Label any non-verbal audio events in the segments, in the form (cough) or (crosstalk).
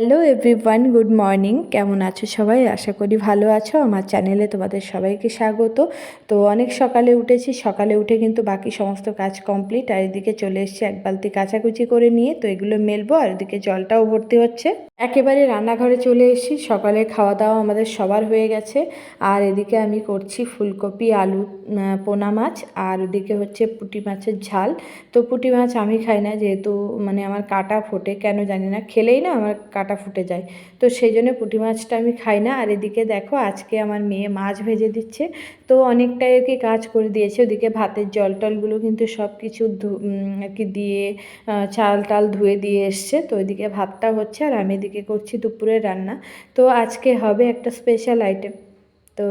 Hello everyone good morning কেমন আছো সবাই? আশা করি ভালো আছো। আমার চ্যানেলে তোমাদের সবাইকে স্বাগত। তো অনেক সকালে উঠেছি। সকালে উঠে কিন্তু বাকি সমস্ত কাজ কমপ্লিট আর এদিকে চলে এসেছি এক বালতি কাচাকুচি করে নিয়ে। তো এগুলো মেলবো। আর এদিকে জলটাও ভর্তি হচ্ছে। একেবারে রান্নাঘরে চলে এসেছি। সকালে খাওয়া দাওয়া আমাদের সবার হয়ে গেছে। আর এদিকে আমি করছি ফুলকপি, আলু পোনা মাছ। আর ওদিকে হচ্ছে পুঁটি মাছের ঝাল। তো পুঁটি মাছ আমি খাই না যেহেতু মানে আমার কাটা ফোটে। কেন জানি না। খেলেই না আমার কাটা ফুটে যায়। তো সেই জন্য পুঁটি মাছটা আমি খাই না। আর এদিকে দেখো আজকে আমার মেয়ে মাছ ভেজে দিচ্ছে। তো অনেকটাই আর কি কাজ করে দিয়েছে। ওদিকে ভাতের জল টলগুলো কিন্তু সব কিছু আর কি দিয়ে চাল টাল ধুয়ে দিয়ে এসছে। তো ওইদিকে ভাতটা হচ্ছে আর আমি এদিকে করছি দুপুরের রান্না। তো আজকে হবে একটা স্পেশাল আইটেম তো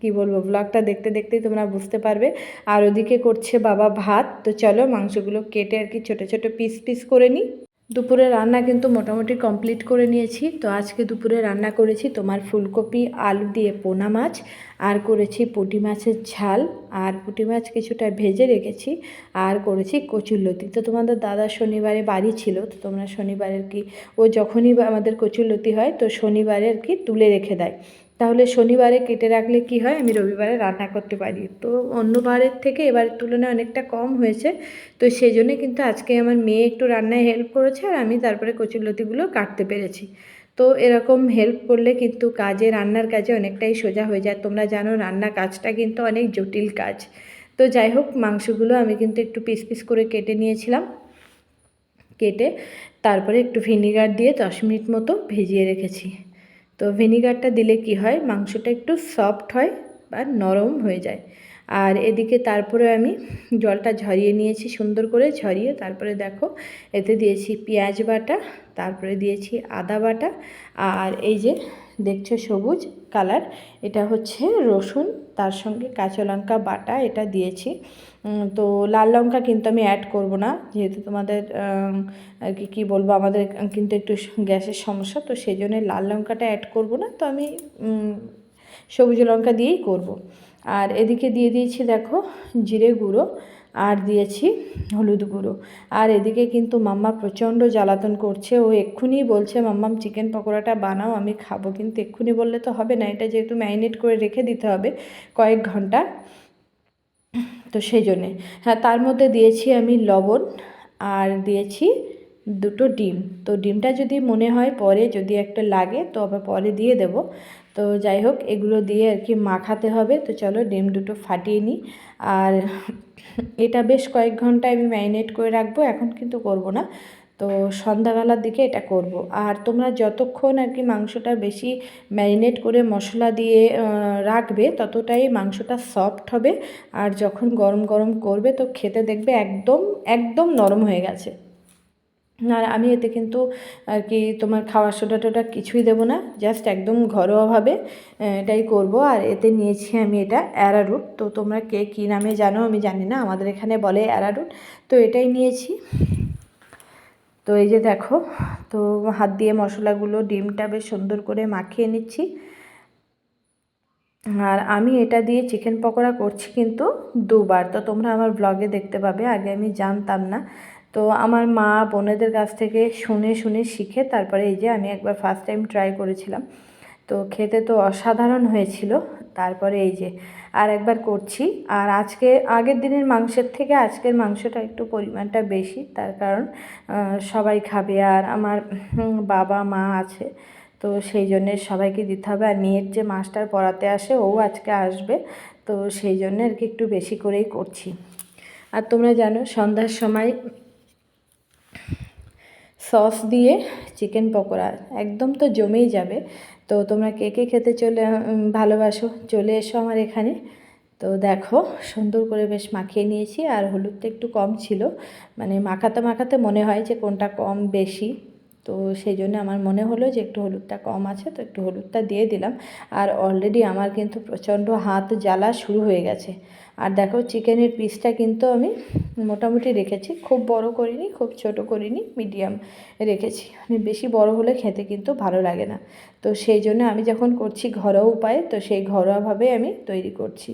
কি বলব ব্লগটা দেখতে দেখতেই তোমরা বুঝতে পারবে। আর ওদিকে করছে বাবা ভাত। তো চলো মাংসগুলো কেটে আর কি ছোটো ছোটো পিস পিস করে নিই। দুপুরে রান্না কিন্তু মোটামুটি কমপ্লিট করে নিয়েছি। তো আজকে দুপুরে রান্না করেছি তোমার ফুলকপি, আলু দিয়ে পোনা মাছ, আর করেছি পুঁটি মাছের ঝাল, আর পুঁটি মাছ কিছুটা ভেজে রেখেছি, আর করেছি কচুরলতি তো তোমাদের দাদা শনিবারে বাড়ি ছিল, তো তোমরা শনিবারের কি, ও যখনই আমাদের কচুরলতি হয়, তো শনিবারে আর কি তুলে রেখে দেয়। তাহলে শনিবারে কেটে রাখলে কি হয়? আমি রবিবারে রান্না করতে পারি। তো অন্যবারের থেকে এবারের তুলনায় অনেকটা কম হয়েছে। তো সেই জন্য কিন্তু আজকে আমার মেয়ে একটু রান্নায় হেল্প করেছে আর আমি তারপরে কচুরলতিগুলো কাটতে পেরেছি। তো এরকম হেল্প করলে কিন্তু কাজে, রান্নার কাজে অনেকটাই সোজা হয়ে যায়। তোমরা জানো রান্না কাজটা কিন্তু অনেক জটিল কাজ। তো যাই হোক, মাংসগুলো আমি কিন্তু একটু পিস পিস করে কেটে নিয়েছিলাম। কেটে তারপরে একটু ভিনিগার দিয়ে দশ মিনিট মতো ভিজিয়ে রেখেছি। তো ভিনিগারটা দিলে কি হয়? মাংসটা একটু সফট হয় বা নরম হয়ে যায়। আর এদিকে তারপরে আমি জলটা ঝরিয়ে নিয়েছি সুন্দর করে ঝরিয়ে। তারপরে দেখো, এতে দিয়েছি পেঁয়াজ বাটা, তারপরে দিয়েছি আদা বাটা। আর এই যে দেখছ সবুজ কালার, এটা হচ্ছে রসুন, তার সঙ্গে কাঁচা লঙ্কা বাটা এটা দিয়েছি তো লাল লঙ্কা কিন্তু আমি অ্যাড করব না, যেহেতু তোমাদের কী বলব, আমাদের কিন্তু একটু গ্যাসের সমস্যা, তো সেই জন্য লাল লঙ্কাটা অ্যাড করব না, তো আমি সবুজ লঙ্কা দিয়েই করব। আর এদিকে দিয়ে দিয়েছি দেখো জিরে গুঁড়ো আর দিয়েছি হলুদ গুঁড়ো। আর এদিকে কিন্তু মাম্মা প্রচণ্ড জ্বালাতন করছে। ও এক্ষুনি বলছে, মাম্মাম চিকেন পকোড়াটা বানাও, আমি খাব। কিন্তু এক্ষুনি বললে তো হবে না, এটা যেহেতু ম্যারিনেট করে রেখে দিতে হবে কয়েক ঘণ্টা। তো সেই জন্যে। হ্যাঁ তার মধ্যে দিয়েছি আমি লবণ আর দিয়েছি দুটো ডিম। তো ডিমটা যদি মনে হয় পরে যদি একটা লাগে, তো আবার পরে দিয়ে দেব। তো যাই হোক, এগুলো দিয়ে আর কি মাখাতে হবে। তো চলো ডিম দুটো ফাটিয়ে নিই। আর এটা বেশ কয়েক ঘণ্টা আমি ম্যারিনেট করে রাখব, এখন কিন্তু করব না। তো সন্ধ্যাবেলার দিকে এটা করব। আর তোমরা যতক্ষণ আর কি মাংসটা বেশি ম্যারিনেট করে মশলা দিয়ে রাখবে, ততটাই মাংসটা সফট হবে। আর যখন গরম গরম করবে, তো খেতে দেখবে একদম একদম নরম হয়ে গেছে। আর আমি এতে কিন্তু আর কি তোমার খাওয়ার সোডা টোডা কিছুই দেবো না জাস্ট একদম ঘরোয়াভাবে এটাই করব। আর এতে নিয়েছি আমি এটা অ্যারারুট তো তোমরা কে কী নামে জানো আমি জানি না, আমাদের এখানে বলে অ্যারারুট তো এটাই নিয়েছি। তো এই যে দেখো, তো হাত দিয়ে মশলাগুলো, ডিমটা বেশ সুন্দর করে মাখিয়ে নিচ্ছি। আর আমি এটা দিয়ে চিকেন পকোড়া করছি কিন্তু দুবার। তো তোমরা আমার ব্লগে দেখতে পাবে, আগে আমি জানতাম না। তো আমার মা বোনেদের কাছ থেকে শুনে শুনে শিখে তারপরে এই যে আমি একবার ফার্স্ট টাইম ট্রাই করেছিলাম। তো খেতে তো অসাধারণ হয়েছিল। তারপরে এই যে আর একবার করছি। আর আজকে, আগের দিনের মাংসের থেকে আজকের মাংসটা একটু পরিমাণটা বেশি। তার কারণ সবাই খাবে আর আমার বাবা, মা আছে। তো সেই জন্যে সবাইকে দিতে হবে। আর মেয়ের যে মাস্টার পড়াতে আসে, ও আজকে আসবে। তো সেই জন্য আর কি একটু বেশি করেই করছি। আর তোমরা জানো, সন্ধ্যার সময় সস দিয়ে চিকেন পকোড়া, একদম তো জমেই যাবে। তো তোমরা কে কে খেতে চলে ভালোবাসো, চলে এসো আমার এখানে। তো দেখো, সুন্দর করে বেশ মাখিয়ে নিয়েছি আর হলুদটা একটু কম ছিল। মানে মাখাতে মাখাতে মনে হয় যে কোনটা কম বেশি। তো সেই জন্য আমার মনে হলো যে একটু হলুদটা কম আছে, তো একটু হলুদটা দিয়ে দিলাম। আর অলরেডি আমার কিন্তু প্রচণ্ড হাত জ্বালা শুরু হয়ে গেছে। আর দেখো চিকেনের পিসটা কিন্তু আমি মোটামুটি রেখেছি। খুব বড় করিনি, খুব ছোট করিনি মিডিয়াম রেখেছি। মানে বেশি বড় হলে খেতে কিন্তু ভালো লাগে না। তো সেই জন্য আমি যখন করছি ঘরোয়া উপায়ে, তো সেই ঘরোয়াভাবে আমি তৈরি করছি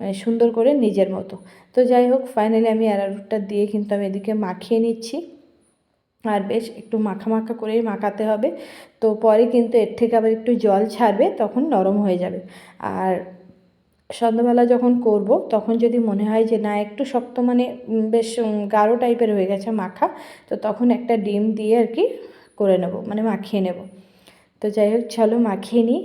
মানে সুন্দর করে নিজের মতো। তো যাই হোক ফাইনালি আমি অ্যারারুটটা দিয়ে কিন্তু আমি এদিকে মাখিয়ে নিচ্ছি। আর বেশ, একটু মাখা মাখা করেই মাখাতে হবে। তো পরে কিন্তু এর থেকে আবার একটু জল ছাড়বে, তখন নরম হয়ে যাবে। আর সন্ধ্যাবেলা যখন করব, তখন যদি মনে হয় যে না, একটু শক্ত মানে বেশ গাঢ় টাইপের হয়ে গেছে মাখা, তো তখন একটা ডিম দিয়ে আর কি করে নেব মানে মাখিয়ে নেব। তো যাই হোক, চলো মাখিয়ে নিই।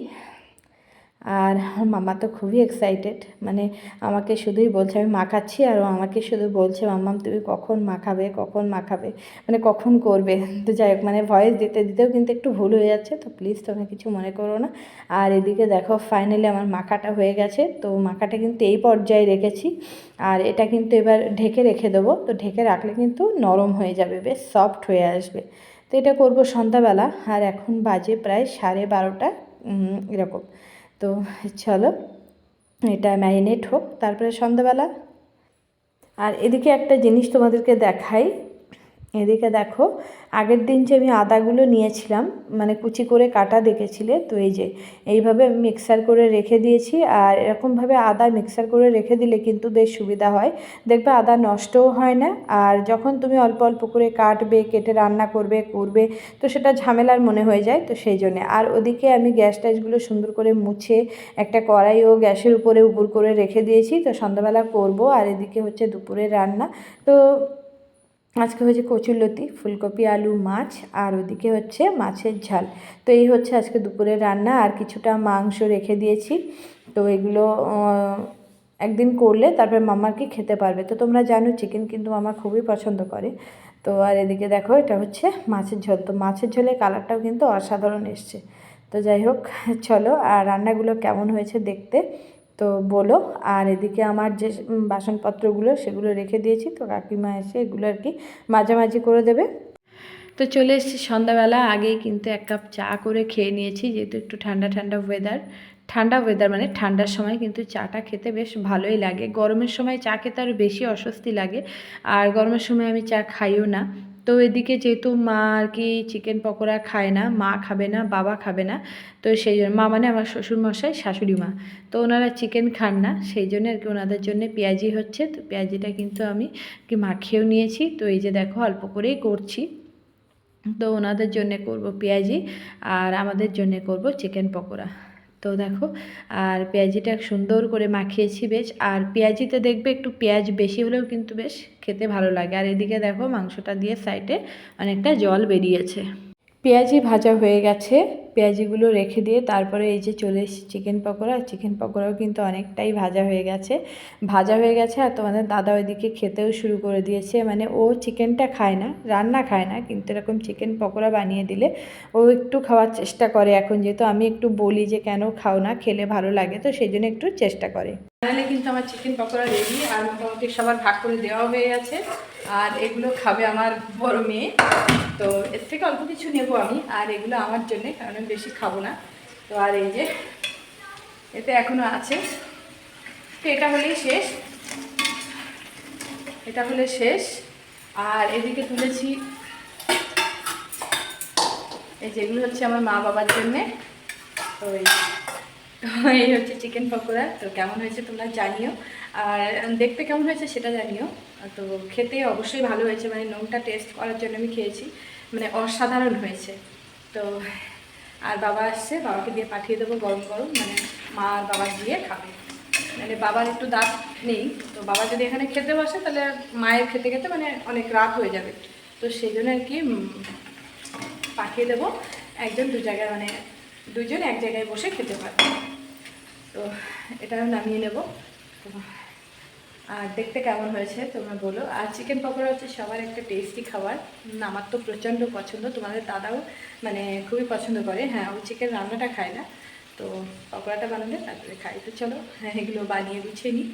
আর মামা তো খুবই এক্সাইটেড মানে আমাকে শুধুই বলছে, আমি মাখাচ্ছি আর ও আমাকে শুধু বলছে, মাম্মাম, তুমি কখন মাখাবে কখন মাখাবে মানে কখন করবে? (laughs) তো যাই হোক মানে ভয়েস দিতে দিতেও কিন্তু একটু ভুল হয়ে যাচ্ছে, তো প্লিজ তোমরা কিছু মনে করো না। আর এদিকে দেখো ফাইনালি আমার মাখাটা হয়ে গেছে, তো মাখাটা কিন্তু এই পর্যায়ে রেখেছি। আর এটা কিন্তু এবার ঢেকে রেখে দেবো, তো ঢেকে রাখলে কিন্তু নরম হয়ে যাবে, বেশ সফট হয়ে আসবে। তো এটা করব সন্ধ্যাবেলা, আর এখন বাজে প্রায় সাড়ে বারোটা এরকম। তো চলো এটা ম্যারিনেট হোক তারপরে সন্ধ্যাবেলা। আর এদিকে একটা জিনিস তোমাদেরকে দেখাই। এদিকে দেখো, আগের দিন যে আমি আদাগুলো নিয়েছিলাম মানে কুচি করে কাটা দেখেছিলে, তো এই যে, এইভাবে আমি মিক্সার করে রেখে দিয়েছি, আর এরকমভাবে আদা মিক্সার করে রেখে দিলে কিন্তু বেশ সুবিধা হয়। দেখবে আদা নষ্টও হয় না, আর যখন তুমি অল্প অল্প করে কাটবে, কেটে রান্না করবে করবে, তো সেটা ঝামেলার মনে হয়ে যায়, তো সেই জন্যে। আর ওদিকে আমি গ্যাস ট্যাসগুলো সুন্দর করে মুছে একটা কড়াইও গ্যাসের উপরে উপর করে রেখে দিয়েছি, তো সন্ধ্যাবেলা করব, আর এদিকে হচ্ছে দুপুরে রান্না। তো আজকে হয়েছে কচুরলতি ফুলকপি, আলু, মাছ, আর ওদিকে হচ্ছে মাছের ঝাল। তো এই হচ্ছে আজকে দুপুরের রান্না, আর কিছুটা মাংস রেখে দিয়েছি। তো এগুলো একদিন করলে তারপরে মামার কি খেতে পারবে। তো তোমরা জানো চিকেন কিন্তু মামা খুবই পছন্দ করে। তো আর এদিকে দেখো, এটা হচ্ছে মাছের ঝোল। তো মাছের ঝোলের কালারটাও কিন্তু অসাধারণ এসছে। তো যাই হোক, চলো, আর রান্নাগুলো কেমন হয়েছে দেখতে। তো বলো। আর এদিকে আমার যে বাসনপত্রগুলো, সেগুলো রেখে দিয়েছি। তো কাকিমা এসে এগুলো আর কি মাঝামাঝি করে দেবে। তো চলে এসেছি সন্ধ্যাবেলা। আগেই কিন্তু এক কাপ চা করে খেয়ে নিয়েছি, যেহেতু একটু ঠান্ডা ঠান্ডা ওয়েদার ঠান্ডা ওয়েদার মানে ঠান্ডার সময় কিন্তু চাটা খেতে বেশ ভালোই লাগে। গরমের সময় চা খেতে আরও বেশি অস্বস্তি লাগে। আর গরমের সময় আমি চা খাইও না। তো এদিকে যেহেতু মা আর কি চিকেন পকোড়া খায় না, মা খাবে না, বাবা খাবে না, তো সেই জন্য, মা মানে আমার শ্বশুরমশাই, শাশুড়ি মা, তো ওনারা চিকেন খান না, সেই জন্য আর কি ওনাদের জন্য পেঁয়াজি হচ্ছে, তো পেঁয়াজিটা কিন্তু আমি কি মাখিয়েও নিয়েছি, তো এই যে দেখো অল্প করেই করছি, তো ওনাদের জন্যে করব পেঁয়াজি আর আমাদের জন্যে করব চিকেন পকোড়া। তো দেখো, আর পেঁয়াজিটা সুন্দর করে মাখিয়েছি বেশ। আর পেঁয়াজিতে দেখবে একটু পেঁয়াজ বেশি হলেও কিন্তু বেশ খেতে ভালো লাগে। আর এদিকে দেখো মাংসটা দিয়ে সাইডে অনেকটা জল বেরিয়েছে। পেঁয়াজি ভাজা হয়ে গেছে। পেঁয়াজিগুলো রেখে দিয়ে তারপরে এই যে চলে এসেছি চিকেন পকোড়া, চিকেন পকোড়াও কিন্তু অনেকটাই ভাজা হয়ে গেছে। ভাজা হয়ে গেছে আর তোমাদের দাদা ওইদিকে খেতেও শুরু করে দিয়েছে। মানে ও চিকেনটা খায় না, রান্না খায় না, কিন্তু এরকম চিকেন পকোড়া বানিয়ে দিলে ও একটু খাওয়ার চেষ্টা করে। এখন যেহেতু আমি একটু বলি যে কেন খাও না, খেলে ভালো লাগে, তো সেই জন্য একটু চেষ্টা করে। ফাইনালি কিন্তু আমার চিকেন পকোড়া রেডি আর মোটামুটি সবার ভাগ করে দেওয়া হয়ে গেছে। আর এগুলো খাবে আমার বড় মেয়ে। তো এর থেকে অল্প কিছু নেব আমি, আর এগুলো আমার জন্যে, কারণ আমি বেশি খাব না। তো আর এই যে, এতে এখনও আছে। তো এটা হলেই শেষ। এটা হলে শেষ। আর এদিকে তুলেছি, এই যেগুলো হচ্ছে আমার মা বাবার জন্যে। তো এই হচ্ছে চিকেন পকোড়া। তো কেমন হয়েছে তোমরা জানিও। আর দেখতে কেমন হয়েছে সেটা জানিও। তো খেতে অবশ্যই ভালো হয়েছে। মানে নুনটা টেস্ট করার জন্য আমি খেয়েছি। মানে অসাধারণ হয়েছে। তো আর বাবা আসছে, বাবাকে দিয়ে পাঠিয়ে দেবো গরম গরম মানে মা আর বাবা গিয়ে খাবে। মানে বাবার একটু দাঁত নেই, তো বাবা যদি এখানে খেতে বসে তাহলে মায়ের খেতে খেতে মানে অনেক রাত হয়ে যাবে। তো সেই জন্য আর কি পাঠিয়ে দেবো। একজন দু জায়গায় মানে দুজন এক জায়গায় বসে খেতে পারবে। তো এটা নামিয়ে নেব। তো আর দেখতে কেমন হয়েছে তোমরা বলো। আর চিকেন পকোড়া হচ্ছে সবার একটা টেস্টি খাবার। আমার তো প্রচণ্ড পছন্দ। তোমাদের দাদাও মানে খুবই পছন্দ করে। হ্যাঁ ও চিকেন রান্নাটা খায় না। তো পকোড়াটা বানালে তারপরে খাই তো চলো হ্যাঁ এগুলো বানিয়ে গুছিয়ে নিই।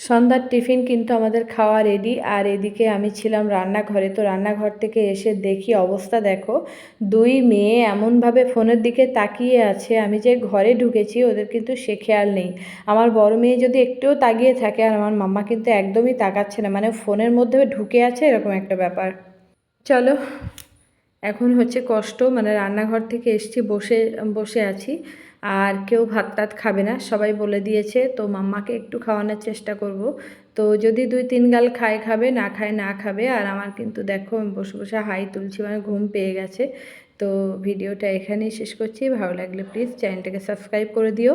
সন্ধ্যার টিফিন কিন্তু আমাদের খাওয়া রেডি আর এদিকে আমি ছিলাম রান্নাঘরে। তো রান্নাঘর থেকে এসে দেখি অবস্থা দেখো, দুই মেয়ে এমনভাবে ফোনের দিকে তাকিয়ে আছে। আমি যে ঘরে ঢুকেছি, ওদের কিন্তু সে খেয়াল নেই। আমার বড় মেয়ে যদি একটুও তাকিয়ে থাকে, আর আমার মাম্মা কিন্তু একদমই তাকাচ্ছে না। মানে ফোনের মধ্যে ঢুকে আছে এরকম একটা ব্যাপার। চলো, এখন হচ্ছে কষ্ট। মানে রান্নাঘর থেকে এসছি, বসে বসে আছি। আর কেউ ভাত টাত খাবে না। সবাই বলে দিয়েছে, তো মাম্মাকে একটু খাওয়ানোর চেষ্টা করব। তো যদি দুই তিন গাল খায় খাবে, না খায় না খাবে। আর আমার কিন্তু দেখো বসে বসে হাই তুলছি মানে ঘুম পেয়ে গেছে। তো ভিডিওটা এখানেই শেষ করছি। ভালো লাগলে প্লিজ চ্যানেলটাকে সাবস্ক্রাইব করে দিও।